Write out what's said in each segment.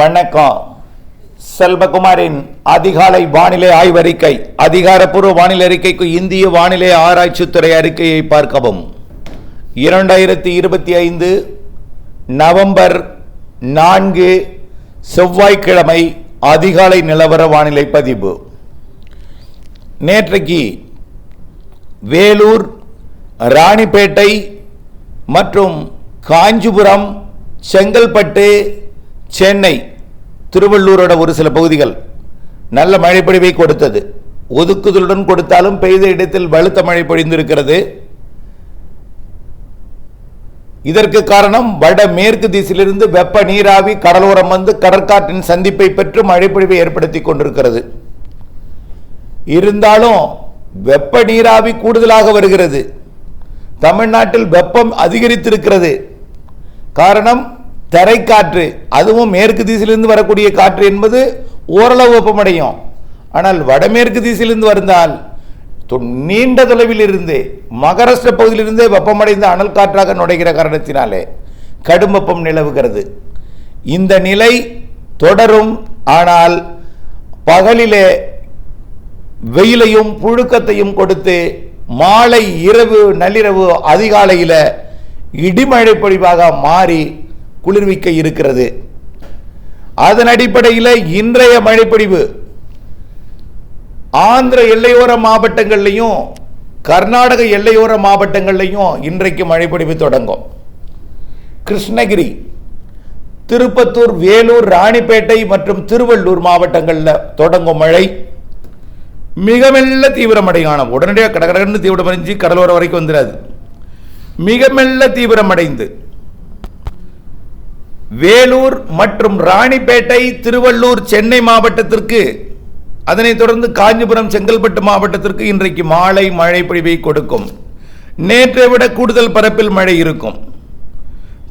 வணக்கம். செல்வகுமாரின் அதிகாலை வானிலை ஆய்வறிக்கை அதிகாரப்பூர்வ வானிலை அறிக்கைக்கு இந்திய வானிலை ஆராய்ச்சித்துறை அறிக்கையை பார்க்கவும். இரண்டாயிரத்தி இருபத்தி ஐந்து நவம்பர் நான்கு செவ்வாய்க்கிழமை அதிகாலை நிலவர வானிலை பதிவு. நேற்றைக்கு வேலூர் ராணிப்பேட்டை மற்றும் காஞ்சிபுரம் செங்கல்பட்டு சென்னை திருவள்ளூரோட ஒரு சில பகுதிகள் நல்ல மழைப்பொழிவை கொடுத்தது. ஒதுக்குதலுடன் கொடுத்தாலும் பெய்த இடத்தில் வலுத்த மழை பொழிந்திருக்கிறது. இதற்கு காரணம் வட மேற்கு திசையிலிருந்து வெப்ப நீராவி கடலோரம் வந்து கடற்காற்றின் சந்திப்பை பெற்று மழைப்பொழிவை ஏற்படுத்தி கொண்டிருக்கிறது. இருந்தாலும் வெப்ப நீராவி கூடுதலாக வருகிறது. தமிழ்நாட்டில் வெப்பம் அதிகரித்திருக்கிறது. காரணம் தரைக்காற்று அதுவும் மேற்கு திசையிலிருந்து வரக்கூடிய காற்று என்பது ஓரளவு வெப்பமடையும். ஆனால் வடமேற்கு திசையிலிருந்து வந்தால் நீண்ட தொலைவில் இருந்து மகாராஷ்டிர பகுதியிலிருந்தே வெப்பமடைந்த அனல் காற்றாக நுழைகிற காரணத்தினாலே கடும் வெப்பம் நிலவுகிறது. இந்த நிலை தொடரும் ஆனால் பகலிலே வெயிலையும் புழுக்கத்தையும் கொடுத்து மாலை இரவு நள்ளிரவு அதிகாலையில் இடிமழை பொழிவாக மாறி குளிர்விக்க இருக்கிறது. அதன் அடிப்படையில் இன்றைய மழைப்பொழிவு. ஆந்திர எல்லையோர மாவட்டங்கள்லையும் கர்நாடக எல்லையோர மாவட்டங்கள்லையும் இன்றைக்கு மழைப்பொழிவு தொடங்கும். கிருஷ்ணகிரி திருப்பத்தூர் வேலூர் ராணிப்பேட்டை மற்றும் திருவள்ளூர் மாவட்டங்களில் தொடங்கும் மழை. மிக மெல்ல தீவிரமடையான ஆனால் உடனடியாக கடகடன்னு தீவிரமடைஞ்சு கடலோரம் வரைக்கும் வந்துடாது மிக மெல்ல தீவிரமடைந்து வேலூர் மற்றும் ராணிப்பேட்டை திருவள்ளூர் சென்னை மாவட்டத்திற்கு அதனைத் தொடர்ந்து காஞ்சிபுரம் செங்கல்பட்டு மாவட்டத்திற்கு இன்றைக்கு மாலை மழை பொழிவை கொடுக்கும். நேற்றை விட கூடுதல் பரப்பில் மழை இருக்கும்.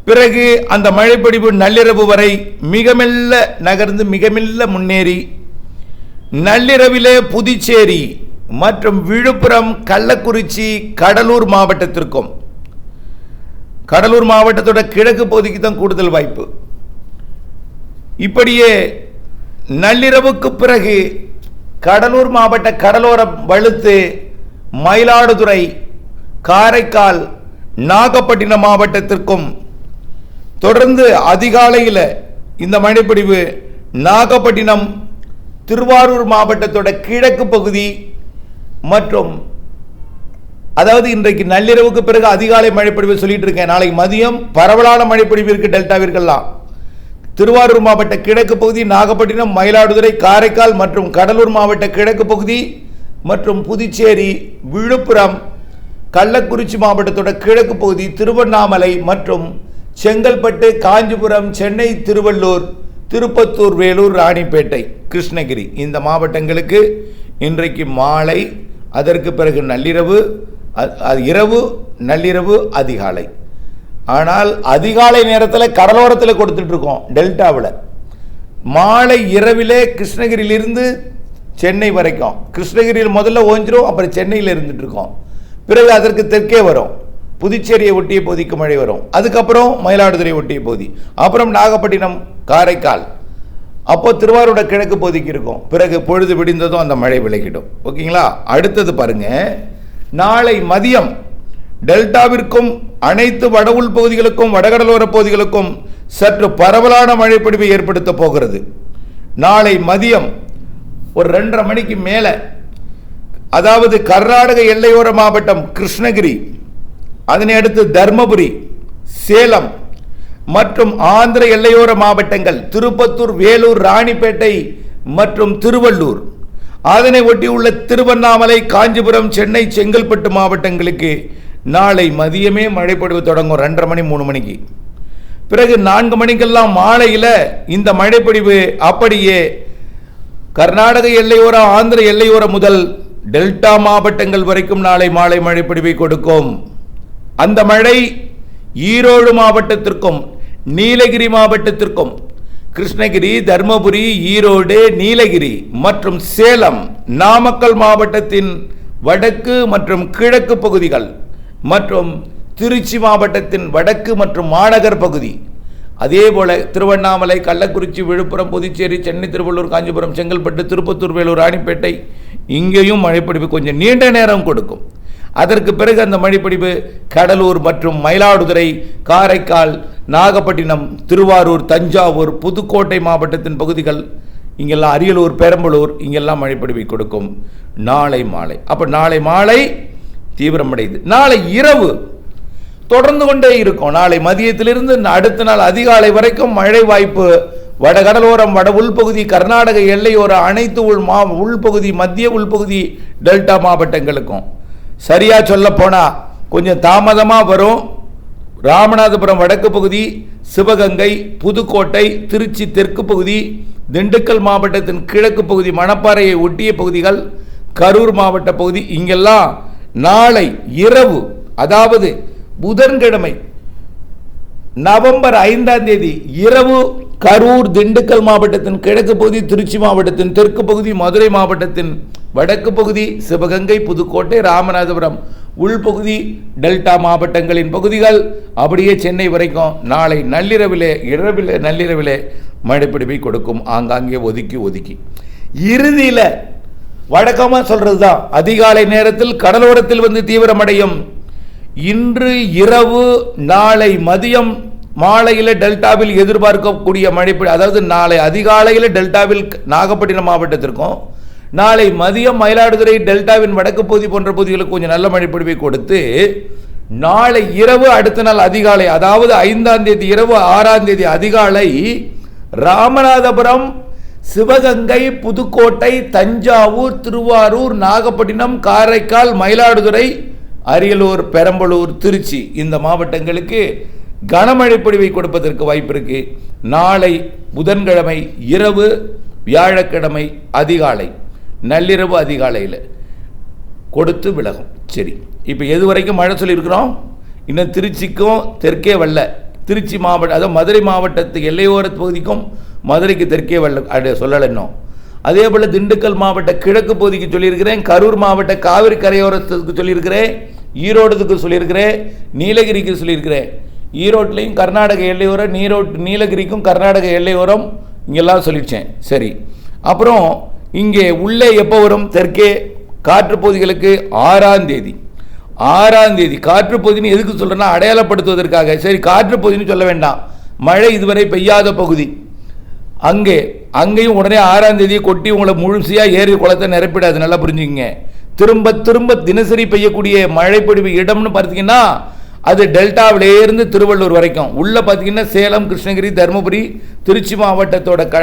பிறகு அந்த மழைப்பொழிவு நள்ளிரவு வரை மிக மெல்ல நகர்ந்து மிக மெல்ல முன்னேறி நள்ளிரவிலே புதுச்சேரி மற்றும் விழுப்புரம் கள்ளக்குறிச்சி கடலூர் மாவட்டத்திற்கும் கடலூர் மாவட்டத்தோட கிழக்கு பகுதிக்கு தான் கூடுதல் வாய்ப்பு. இப்படியே நள்ளிரவுக்கு பிறகு கடலூர் மாவட்ட கடலோரம் வலுத்து மயிலாடுதுறை காரைக்கால் நாகப்பட்டினம் மாவட்டத்திற்கும் தொடர்ந்து அதிகாலையில் இந்த மழைப்பொழிவு நாகப்பட்டினம் திருவாரூர் மாவட்டத்தோட கிழக்கு பகுதி மற்றும் அதாவது இன்றைக்கு நள்ளிரவுக்கு பிறகு அதிகாலை மழைப்பொழிவு சொல்லிட்டு இருக்கேன். நாளைக்கு மதியம் பரவலான மழைப்பொழிவு இருக்கு டெல்டாவிற்கெல்லாம் திருவாரூர் மாவட்ட கிழக்கு பகுதி நாகப்பட்டினம் மயிலாடுதுறை காரைக்கால் மற்றும் கடலூர் மாவட்ட கிழக்கு பகுதி மற்றும் புதுச்சேரி விழுப்புரம் கள்ளக்குறிச்சி மாவட்டத்தோட கிழக்கு பகுதி திருவண்ணாமலை மற்றும் செங்கல்பட்டு காஞ்சிபுரம் சென்னை திருவள்ளூர் திருப்பத்தூர் வேலூர் ராணிப்பேட்டை கிருஷ்ணகிரி இந்த மாவட்டங்களுக்கு இன்றைக்கு மாலை. அதற்கு பிறகு நள்ளிரவு. அது இரவு நள்ளிரவு அதிகாலை. ஆனால் அதிகாலை நேரத்தில் கடலோரத்தில் கொடுத்துட்டு இருக்கோம் டெல்டாவில். மாலை இரவிலே கிருஷ்ணகிரியிலிருந்து சென்னை வரைக்கும். கிருஷ்ணகிரியில் முதல்ல ஓஞ்சிரும் அப்புறம் சென்னையில் இருந்துட்டு இருக்கோம் பிறகு அதற்கு தெற்கே வரும். புதுச்சேரியை ஒட்டிய பகுதிக்கு மழை வரும். அதுக்கப்புறம் மயிலாடுதுறை ஒட்டிய பகுதி அப்புறம் நாகப்பட்டினம் காரைக்கால். அப்போ திருவாரூட கிழக்கு பகுதிக்கு இருக்கும். பிறகு பொழுது விடிந்ததும் அந்த மழை விலகிடும். ஓகேங்களா? அடுத்தது பாருங்கள் நாளை மதியம் டெல்டாவிற்கும் அனைத்து வட உள் பகுதிகளுக்கும் வடகடலோர பகுதிகளுக்கும் சற்று பரவலான மழைப்பொடிவை ஏற்படுத்த போகிறது. நாளை மதியம் ஒரு ரெண்டரை மணிக்கு மேலே அதாவது கர்நாடக எல்லையோர மாவட்டம் கிருஷ்ணகிரி அதனை அடுத்து தர்மபுரி சேலம் மற்றும் ஆந்திர எல்லையோர மாவட்டங்கள் திருப்பத்தூர் வேலூர் ராணிப்பேட்டை மற்றும் திருவள்ளூர். அதனை ஒட்டியுள்ள திருவண்ணாமலை காஞ்சிபுரம் சென்னை செங்கல்பட்டு மாவட்டங்களுக்கு நாளை மதியமே மழைப்பொழிவு தொடங்கும் ரெண்டரை மணி மூணு மணிக்கு. பிறகு நான்கு மணிக்கெல்லாம் மாலையில் இந்த மழைப்பொழிவு அப்படியே கர்நாடக எல்லையோர ஆந்திர எல்லையோர முதல் டெல்டா மாவட்டங்கள் வரைக்கும் நாளை மாலை மழைப்பொழிவை கொடுக்கும். அந்த மழை ஈரோடு மாவட்டத்திற்கும் நீலகிரி மாவட்டத்திற்கும் கிருஷ்ணகிரி தர்மபுரி ஈரோடு நீலகிரி மற்றும் சேலம் நாமக்கல் மாவட்டத்தின் வடக்கு மற்றும் கிழக்கு பகுதிகள் மற்றும் திருச்சி மாவட்டத்தின் வடக்கு மற்றும் மாநகர் பகுதி. அதே போல் திருவண்ணாமலை கள்ளக்குறிச்சி விழுப்புரம் புதுச்சேரி சென்னை திருவள்ளூர் காஞ்சிபுரம் செங்கல்பட்டு திருப்பத்தூர் வேலூர் ராணிப்பேட்டை இங்கேயும் மழைப்பிடிப்பு கொஞ்சம் நீண்ட நேரம் கொடுக்கும். அதற்கு பிறகு அந்த மழைப்பிடிப்பு கடலூர் மற்றும் மயிலாடுதுறை காரைக்கால் நாகப்பட்டினம் திருவாரூர் தஞ்சாவூர் புதுக்கோட்டை மாவட்டத்தின் பகுதிகள் இங்கெல்லாம் அரியலூர் பெரம்பலூர் இங்கெல்லாம் மழைப்பிடிப்பை கொடுக்கும். நாளை மாலை. அப்போ நாளை மாலை தீவிரமடையுது. நாளை இரவு தொடர்ந்து கொண்டே இருக்கும். நாளை மதியத்திலிருந்து அடுத்த நாள் அதிகாலை வரைக்கும் மழை வாய்ப்பு. வடகடலோரம் வட உள்பகுதி கர்நாடக எல்லையோர அனைத்து உள் மா உள்பகுதி மத்திய உள்பகுதி டெல்டா மாவட்டங்களுக்கும். சரியாக சொல்லப்போனால் கொஞ்சம் தாமதமாக வரும். ராமநாதபுரம் வடக்கு பகுதி சிவகங்கை புதுக்கோட்டை திருச்சி தெற்கு பகுதி திண்டுக்கல் மாவட்டத்தின் கிழக்கு பகுதி மணப்பாறையை ஒட்டிய பகுதிகள் கரூர் மாவட்ட பகுதி இங்கெல்லாம் நாளை இரவு அதாவது புதன்கிழமை நவம்பர் ஐந்தாம் தேதி இரவு கரூர் திண்டுக்கல் மாவட்டத்தின் கிழக்கு பகுதி திருச்சி மாவட்டத்தின் தெற்கு பகுதி மதுரை மாவட்டத்தின் வடக்கு பகுதி சிவகங்கை புதுக்கோட்டை ராமநாதபுரம். உள்பகுதி டெல்டா மாவட்டங்களின் பகுதிகள். அப்படியே சென்னை வரைக்கும் நாளை நள்ளிரவிலே இரவிலே நள்ளிரவிலே மழைப்பிடிப்பை கொடுக்கும். ஆங்காங்கே ஒதுக்கி ஒதுக்கி. இறுதியில் வழக்கமாக சொல்கிறது தான் அதிகாலை நேரத்தில் கடலோரத்தில் வந்து தீவிரமடையும். இன்று இரவு நாளை மதியம் மாலையில் டெல்டாவில் எதிர்பார்க்கக்கூடிய மழை அதாவது நாளை அதிகாலையில் டெல்டாவில் நாகப்பட்டினம் மாவட்டத்திற்கும் நாளை மதியம் மயிலாடுதுறை டெல்டாவின் வடக்கு பகுதி போன்ற பகுதிகளுக்கு கொஞ்சம் நல்ல மழைப்பிடிவை கொடுத்து நாளை இரவு அடுத்த நாள் அதிகாலை அதாவது ஐந்தாம் தேதி இரவு ஆறாம் தேதி அதிகாலை ராமநாதபுரம் சிவகங்கை புதுக்கோட்டை தஞ்சாவூர் திருவாரூர் நாகப்பட்டினம் காரைக்கால் மயிலாடுதுறை அரியலூர் பெரம்பலூர் திருச்சி இந்த மாவட்டங்களுக்கு கனமழை பொழிவை கொடுப்பதற்கு வாய்ப்பு இருக்கு. நாளை புதன்கிழமை இரவு வியாழக்கிழமை அதிகாலை. நள்ளிரவு அதிகாலையில் கொடுத்து விலகும். சரி இப்போ எது வரைக்கும் மழை சொல்லியிருக்கிறோம்? இன்னும் திருச்சிக்கும் தெற்கே வல்ல திருச்சி மாவட்டம் அதாவது மதுரை மாவட்டத்து எல்லையோர பகுதிக்கும் மதுரைக்கு தெற்கே வல்ல அது சொல்லலை இன்னும். அதே போல் திண்டுக்கல் மாவட்ட கிழக்கு பகுதிக்கு சொல்லியிருக்கிறேன் கரூர் மாவட்ட காவிரி கரையோரத்துக்கு சொல்லியிருக்கிறேன் ஈரோடுக்கு சொல்லியிருக்கிறேன் நீலகிரிக்கு சொல்லியிருக்கிறேன். ஈரோட்லேயும் கர்நாடக எல்லையோரம் நீரோட் நீலகிரிக்கும் கர்நாடக எல்லையோரம் இங்கெல்லாம் சொல்லிடுச்சேன் சரி அப்புறம் இங்கே உள்ளே எப்போ வரும்? தெற்கே. காற்று பகுதிகளுக்கு ஆறாம் தேதி. ஆறாம் தேதி. காற்று பகுதின்னு எதுக்கு சொல்கிறேன்னா அடையாளப்படுத்துவதற்காக. சரி காற்று பகுதின்னு சொல்ல வேண்டாம். மழை இதுவரை பெய்யாத பகுதி. அங்கே அங்கேயும் உடனே ஆறாம் தேதி கொட்டி உங்களை முழுசையாக ஏரி குளத்தை நிரப்பிடாது. நல்லா புரிஞ்சுக்கங்க. திரும்ப திரும்ப தினசரி பெய்யக்கூடிய மழை பொழிவு இடம்னு பார்த்தீங்கன்னா அது டெல்டாவிலேருந்து திருவள்ளூர் வரைக்கும். உள்ளே பார்த்தீங்கன்னா சேலம் கிருஷ்ணகிரி தருமபுரி திருச்சி மாவட்டத்தோட க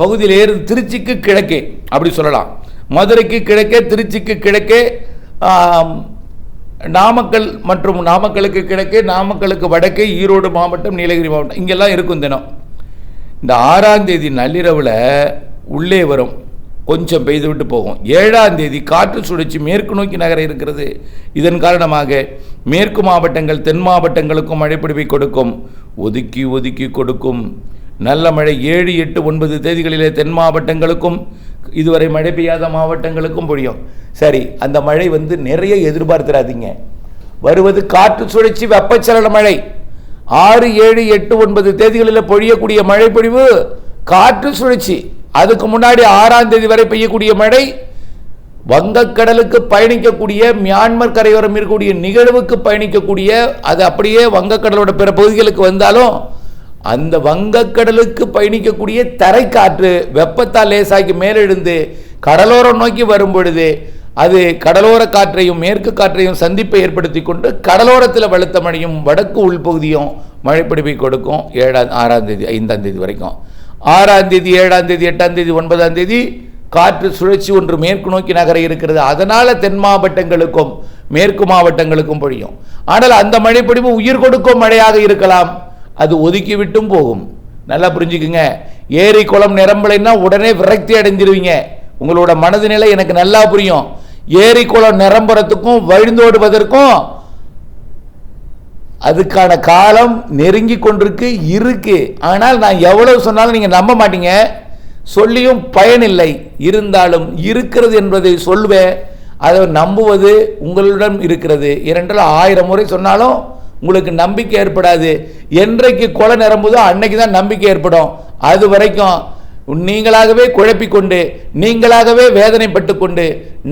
பகுதியிலேருந்து திருச்சிக்கு கிழக்கே அப்படி சொல்லலாம். மதுரைக்கு கிழக்கே திருச்சிக்கு கிழக்கே நாமக்கல் மற்றும் நாமக்கலுக்கு கிழக்கே நாமக்கலுக்கு வடக்கே ஈரோடு மாவட்டம் நீலகிரி மாவட்டம் இங்கெல்லாம் இருக்கும் தினம். இந்த ஆறாம் தேதி நள்ளிரவில் உள்ளே வரும். கொஞ்சம் பெய்துவிட்டு போகும். ஏழாம் தேதி காற்று சுழற்சி மேற்கு நோக்கி நகர இருக்கிறது. இதன் காரணமாக மேற்கு மாவட்டங்கள் தென் மாவட்டங்களுக்கும் மழைப்பிடிவை கொடுக்கும். ஒதுக்கி ஒதுக்கி கொடுக்கும். நல்ல மழை ஏழு எட்டு ஒன்பது தேதிகளிலே தென் மாவட்டங்களுக்கும் இதுவரை மழை பெய்யாத மாவட்டங்களுக்கும் பொழியும். சரி அந்த மழை வந்து நிறைய எதிர்பார்த்துடாதீங்க வருவது காற்று சுழற்சி வெப்பச்சலன மழை. ஆறு ஏழு எட்டு ஒன்பது தேதிகளில் பொழியக்கூடிய மழை பொழிவு காற்று சுழற்சி. அதுக்கு முன்னாடி ஆறாம் தேதி வரை பெய்யக்கூடிய மழை வங்கக்கடலுக்கு பயணிக்கக்கூடிய மியான்மர் கரையோரம் இருக்கக்கூடிய நிகழ்வுக்கு பயணிக்கக்கூடிய அது அப்படியே வங்கக்கடலோட பிற பகுதிகளுக்கு வந்தாலும் அந்த வங்கக்கடலுக்கு பயணிக்கக்கூடிய தரைக்காற்று வெப்பத்தால் லேசாக்கி மேலெழுந்து கடலோரம் நோக்கி வரும் பொழுது அது கடலோர காற்றையும் மேற்கு காற்றையும் சந்திப்பை ஏற்படுத்தி கொண்டு கடலோரத்தில் வலுத்த மழையும் வடக்கு உள்பகுதியும் மழைப்பிடிப்பை கொடுக்கும் ஏழாம் ஆறாம் தேதி ஐந்தாம் தேதி வரைக்கும். ஆறாம் தேதி ஏழாம் தேதி எட்டாம் தேதி ஒன்பதாம் தேதி காற்று சுழற்சி ஒன்று மேற்கு நோக்கி நகர இருக்கிறது. அதனால தென் மாவட்டங்களுக்கும் மேற்கு மாவட்டங்களுக்கும் பொழியும். ஆனால் அந்த மழைப்பொழிவு உயிர் கொடுக்கும் மழையாக இருக்கலாம். அது ஒதுக்கி விட்டும் போகும். நல்லா புரிஞ்சுக்குங்க. ஏரி குளம் நிரம்பலைன்னா உடனே விரக்தி அடைஞ்சிருவீங்க. உங்களோட மனது நிலை எனக்கு நல்லா புரியும். ஏரி குளம் நிரம்புறதுக்கும் வழிந்தோடுவதற்கும் அதுக்கான காலம் நெருங்கி கொண்டிருக்கு இருக்கு. ஆனால் நான் எவ்வளவு சொன்னாலும் நீங்கள் நம்ப மாட்டீங்க. சொல்லியும் பயனில்லை. இருந்தாலும் இருக்கிறது என்பதை சொல்வேன். அதை நம்புவது உங்களிடம் இருக்கிறது. இரண்டில் ஆயிரம் முறை சொன்னாலும் உங்களுக்கு நம்பிக்கை ஏற்படாது. என்றைக்கு கொலை நிரம்புதோ அன்னைக்கு தான் நம்பிக்கை ஏற்படும். அது வரைக்கும் நீங்களாகவே குழப்பிக்கொண்டு நீங்களாகவே வேதனைப்பட்டு கொண்டு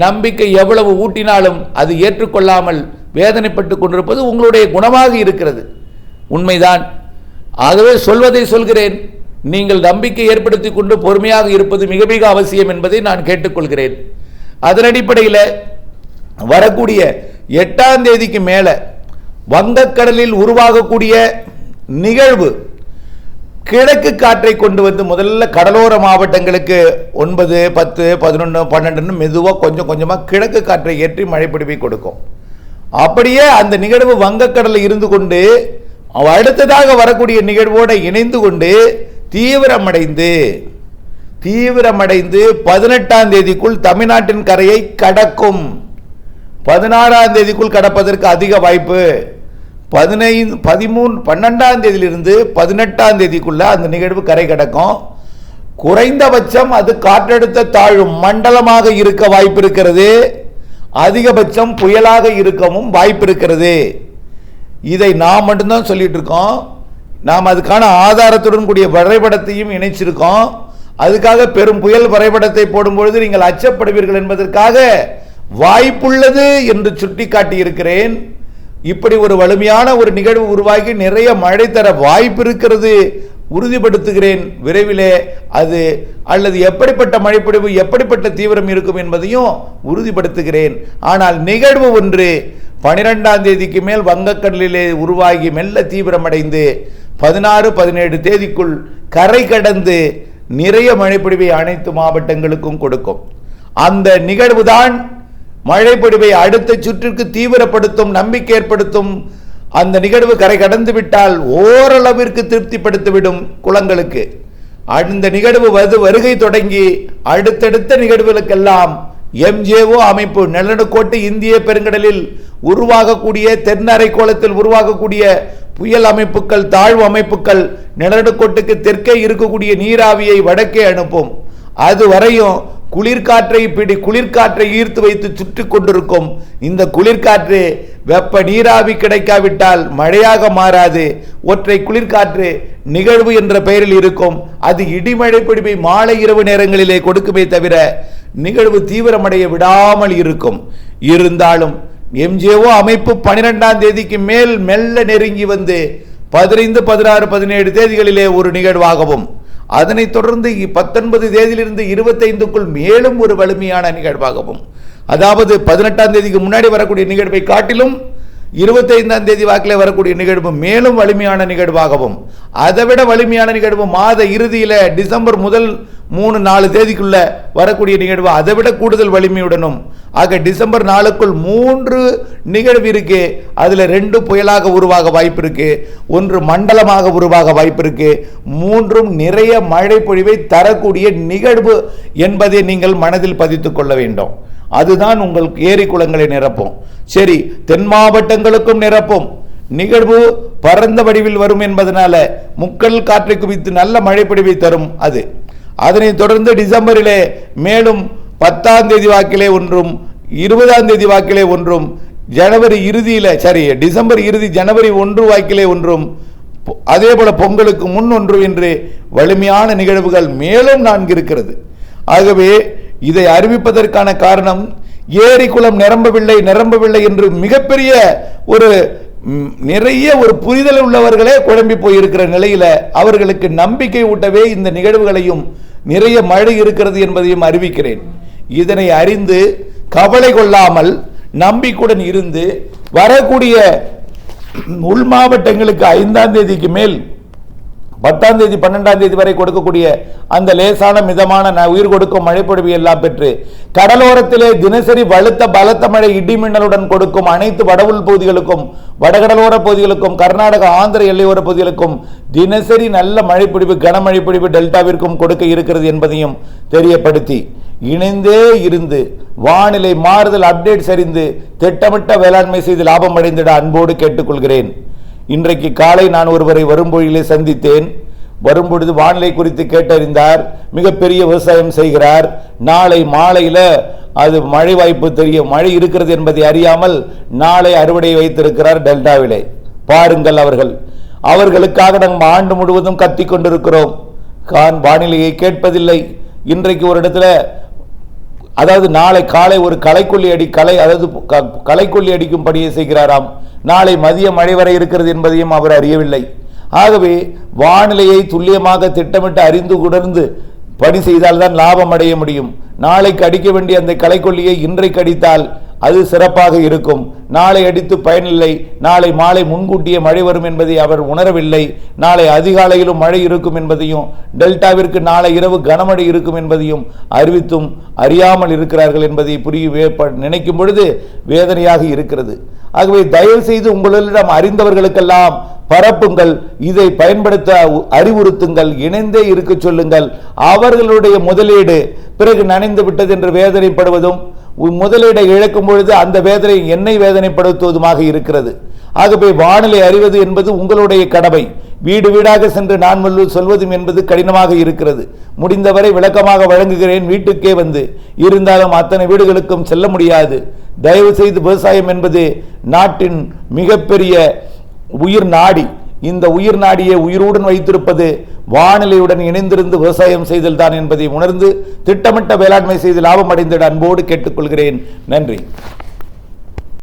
நம்பிக்கை எவ்வளவு ஊட்டினாலும் அது ஏற்றுக்கொள்ளாமல் வேதனைப்பட்டு கொண்டிருப்பது உங்களுடைய குணமாக இருக்கிறது. உண்மைதான். ஆகவே சொல்வதை சொல்கிறேன். நீங்கள் நம்பிக்கை ஏற்படுத்தி கொண்டு பொறுமையாக இருப்பது மிக மிக அவசியம் என்பதை நான் கேட்டுக்கொள்கிறேன். அதன் அடிப்படையில் வரக்கூடிய எட்டாம் தேதிக்கு மேலே வங்கக்கடலில் உருவாகக்கூடிய நிகழ்வு கிழக்கு காற்றை கொண்டு வந்து முதல்ல கடலோர மாவட்டங்களுக்கு ஒன்பது பத்து பதினொன்று பன்னெண்டுன்னு மெதுவாக கொஞ்சம் கொஞ்சமாக கிழக்கு காற்றை ஏற்றி மழைப்பிடிப்பை கொடுக்கும். அப்படியே அந்த நிகழ்வு வங்கக்கடலில் இருந்து கொண்டு அடுத்ததாக வரக்கூடிய நிகழ்வோடு இணைந்து கொண்டு தீவிரமடைந்து தீவிரமடைந்து பதினெட்டாம் தேதிக்குள் தமிழ்நாட்டின் கரையை கடக்கும். பதினாறாம் தேதிக்குள் கடப்பதற்கு அதிக வாய்ப்பு. பதினைந்து பதிமூணு பன்னெண்டாம் தேதியிலிருந்து பதினெட்டாம் தேதிக்குள்ள அந்த நிகழ்வு கரை கடக்கும். குறைந்தபட்சம் அது காற்றழுத்த தாழ்வு மண்டலமாக இருக்க வாய்ப்பு இருக்கிறது. அதிகபட்சம் புயலாக இருக்கவும் வாய்ப்பு இருக்கிறது இதை நாம் மட்டும்தான் சொல்லிட்டு இருக்கோம் நாம் அதுக்கான ஆதாரத்துடன் கூடிய வரைபடத்தையும் இணைச்சிருக்கோம். அதுக்காக பெரும் புயல் வரைபடத்தை போடும்பொழுது நீங்கள் அச்சப்படுவீர்கள் என்பதற்காக வாய்ப்புள்ளது என்று சுட்டிக்காட்டி இருக்கிறேன் இப்படி ஒரு வலிமையான ஒரு நிகழ்வு உருவாகி நிறைய மழை தர வாய்ப்பு இருக்கிறது உறுதிப்படுத்துகிறேன் விரைவிலே அது அல்லது எப்படிப்பட்ட மழைப்பொழிவு எப்படிப்பட்ட தீவிரம் இருக்கும் என்பதையும் உறுதிப்படுத்துகிறேன். ஆனால் நிகழ்வு ஒன்று பனிரெண்டாம் தேதிக்கு மேல் வங்கக்கடலிலே உருவாகி மெல்ல தீவிரமடைந்து பதினாறு பதினேழு தேதிக்குள் கரை கடந்து நிறைய மழைப்பொழிவை அனைத்து மாவட்டங்களுக்கும் கொடுக்கும். அந்த நிகழ்வுதான் மழைப்பொழிவை அடுத்த சுற்றிற்கு தீவிரப்படுத்தும் நம்பிக்கை ஏற்படுத்தும் அந்த நிகழ்வு கரை கடந்து விட்டால் ஓரளவிற்கு திருப்திப்படுத்திவிடும் குளங்களுக்கு. அந்த நிகழ்வு வது வருகை தொடங்கி அடுத்தடுத்த நிகழ்வுகளுக்கெல்லாம் எம்ஜேஓ அமைப்பு நிலநடுக்கோட்டு இந்திய பெருங்கடலில் உருவாகக்கூடிய தென்னரை கோலத்தில் உருவாகக்கூடிய புயல் அமைப்புகள் தாழ்வு அமைப்புகள் நிலநடுக்கோட்டுக்கு தெற்கே இருக்கக்கூடிய நீராவியை வடக்கே அனுப்பும். அது வரையும் குளிர்காற்றை பிடி குளிர்காற்றை ஈர்த்து வைத்து சுற்றி கொண்டிருக்கும் இந்த குளிர்காற்று வெப்ப நீராவி கிடைக்காவிட்டால் மழையாக மாறாது. ஒற்றை குளிர்காற்று நிகழ்வு என்ற பெயரில் இருக்கும். அது இடிமழை பிடிப்பை மாலை இரவு நேரங்களிலே கொடுக்குமே தவிர நிகழ்வு தீவிரமடைய விடாமல் இருக்கும். இருந்தாலும் எம்ஜிஓ அமைப்பு பனிரெண்டாம் தேதிக்கு மேல் மெல்ல நெருங்கி வந்து பதினைந்து பதினாறு பதினேழு தேதிகளிலே ஒரு நிகழ்வாகவும் அதனைத் தொடர்ந்து பத்தொன்பது தேதியிலிருந்து இருபத்தைந்துக்குள் மேலும் ஒரு வலிமையான நிகழ்வாகவும் அதாவது பதினெட்டாம் தேதிக்கு முன்னாடி வரக்கூடிய நிகழ்வை காட்டிலும் இருபத்தைந்தாம் தேதி வாக்கில் வரக்கூடிய நிகழ்வு மேலும் வலிமையான நிகழ்வாகவும் அதை விட வலிமையான நிகழ்வு மாத இறுதியில் டிசம்பர் முதல் மூணு நாலு தேதிக்குள்ள வரக்கூடிய நிகழ்வு அதை விட கூடுதல் வலிமையுடனும் ஆக டிசம்பர் நாளுக்குள் மூன்று நிகழ்வு இருக்கு அதில் ரெண்டு புயலாக உருவாக வாய்ப்பு இருக்கு ஒன்று மண்டலமாக உருவாக வாய்ப்பு இருக்கு மூன்றும் நிறைய மழை பொழிவை தரக்கூடிய நிகழ்வு என்பதை நீங்கள் மனதில் பதித்துக் கொள்ள வேண்டும். அதுதான் உங்கள் ஏரி குளங்களை நிரப்பும். சரி தென் மாவட்டங்களுக்கும் நிரப்பும். நிகழ்வு பரந்த வடிவில் வரும் என்பதனால முக்கல் காற்றை குவித்து நல்ல மழைப்பொழிவை தரும் அது. அதனைத் தொடர்ந்து டிசம்பரிலே மேலும் பத்தாம் தேதி வாக்கிலே ஒன்றும் இருபதாம் தேதி வாக்கிலே ஒன்றும் ஜனவரி இறுதியில் சரி டிசம்பர் இறுதி ஜனவரி ஒன்று வாக்கிலே ஒன்றும் அதே போல பொங்கலுக்கு முன் ஒன்று என்று வலிமையான நிகழ்வுகள் மேலும் நான்கு இருக்கிறது. ஆகவே இதை அறிவிப்பதற்கான காரணம் ஏரி குளம் நிரம்பவில்லை நிரம்பவில்லை என்று மிகப்பெரிய ஒரு நிறைய ஒரு புரிதல் உள்ளவர்களே குழம்பி போயிருக்கிற நிலையில அவர்களுக்கு நம்பிக்கை ஊட்டவே இந்த நிகழ்வுகளையும் நிறைய மழை இருக்கிறது என்பதையும் அறிவிக்கிறேன். இதனை அறிந்து கவலை கொள்ளாமல் நம்பிக்கையுடன் இருந்து வரக்கூடிய உள் மாவட்டங்களுக்கு ஐந்தாம் தேதிக்கு மேல் பத்தாம் தேதி பன்னெண்டாம் தேதி வரை கொடுக்கக்கூடிய அந்த லேசான மிதமான உயிர் கொடுக்கும் மழைப்பொழிவு எல்லாம் பெற்று கடலோரத்திலே தினசரி வலுத்த பலத்த மழை இடிமின்னலுடன் கொடுக்கும் அனைத்து வடவுள் பகுதிகளுக்கும் வடகடலோர பகுதிகளுக்கும் கர்நாடக ஆந்திர எல்லையோர பகுதிகளுக்கும் தினசரி நல்ல மழைப்பிடிவு கனமழை டெல்டாவிற்கும் கொடுக்க இருக்கிறது என்பதையும் தெரியப்படுத்தி இணைந்தே இருந்து வானிலை மாறுதல் அப்டேட் சரிந்து திட்டமிட்ட வேளாண்மை செய்து லாபம் அடைந்திட அன்போடு கேட்டுக்கொள்கிறேன். இன்றைக்கு காலை நான் ஒருவரை வரும்பொழிலே சந்தித்தேன். வரும்பொழுது வானிலை குறித்து கேட்டறிந்தார். மிகப்பெரிய விவசாயம் செய்கிறார். நாளை மாலையில் அது மழை வாய்ப்பு தெரியும் மழை இருக்கிறது என்பதை அறியாமல் நாளை அறுவடை வைத்திருக்கிறார் டெல்டாவிலே. பாருங்கள் அவர்கள் அவர்களுக்காக நாம் ஆண்டு முழுவதும் கத்தி கொண்டிருக்கிறோம். கான் வானிலையை கேட்பதில்லை. இன்றைக்கு ஒரு இடத்துல அதாவது நாளை காலை ஒரு களைக்கொல்லி அடி கலை அதாவது க- களைக்கொல்லி அடிக்கும் பணியை செய்கிறாராம். நாளை மதிய மழை வர இருக்கிறது என்பதையும் அவர் அறியவில்லை. ஆகவே வானிலையை துல்லியமாக திட்டமிட்டு அறிந்து உணர்ந்து பணி செய்தால்தான் லாபம் அடைய முடியும். நாளைக்கு அடிக்க வேண்டிய அந்த களைக்கொல்லியை இன்றைக்கு அடித்தால் அது சிறப்பாக இருக்கும். நாளை அடித்து பயனில்லை. நாளை மாலை முன்கூட்டியே மழை வரும் என்பதை அவர் உணரவில்லை. நாளை அதிகாலையிலும் மழை இருக்கும் என்பதையும் டெல்டாவிற்கு நாளை இரவு கனமழை இருக்கும் என்பதையும் அறிவித்தும் அறியாமல் இருக்கிறார்கள் என்பதை புரிய நினைக்கும் பொழுது வேதனையாக இருக்கிறது. ஆகவே தயவு செய்து உங்களிடம் அறிந்தவர்களுக்கெல்லாம் பரப்புங்கள். இதை பயன்படுத்த அறிவுறுத்துங்கள். இணைந்தே இருக்க சொல்லுங்கள். அவர்களுடைய முதலீடு பிறகு நனைந்து விட்டது என்று வேதனைப்படுவதும் முதலீடை இழக்கும் பொழுது அந்த வேதனை என்னை வேதனைப்படுத்துவதுமாக இருக்கிறது. ஆகவே வானிலை அறிவது என்பது உங்களுடைய கடமை. வீடு வீடாக சென்று நான் வல்லு சொல்வதும் என்பது கடினமாக இருக்கிறது. முடிந்தவரை விளக்கமாக வழங்குகிறேன் வீட்டுக்கே வந்து. இருந்தாலும் அத்தனை வீடுகளுக்கும் செல்ல முடியாது. தயவு செய்து விவசாயம் என்பது நாட்டின் மிகப்பெரிய உயிர் நாடி. இந்த உயிர் நாடியை உயிருடன் வைத்திருப்பது வானிலையுடன் இணைந்திருந்து விவசாயம் செய்தல் தான் என்பதை உணர்ந்து திட்டமிட்ட வேளாண்மை செய்து லாபம் அடைந்திட அன்போடு கேட்டுக்கொள்கிறேன். நன்றி.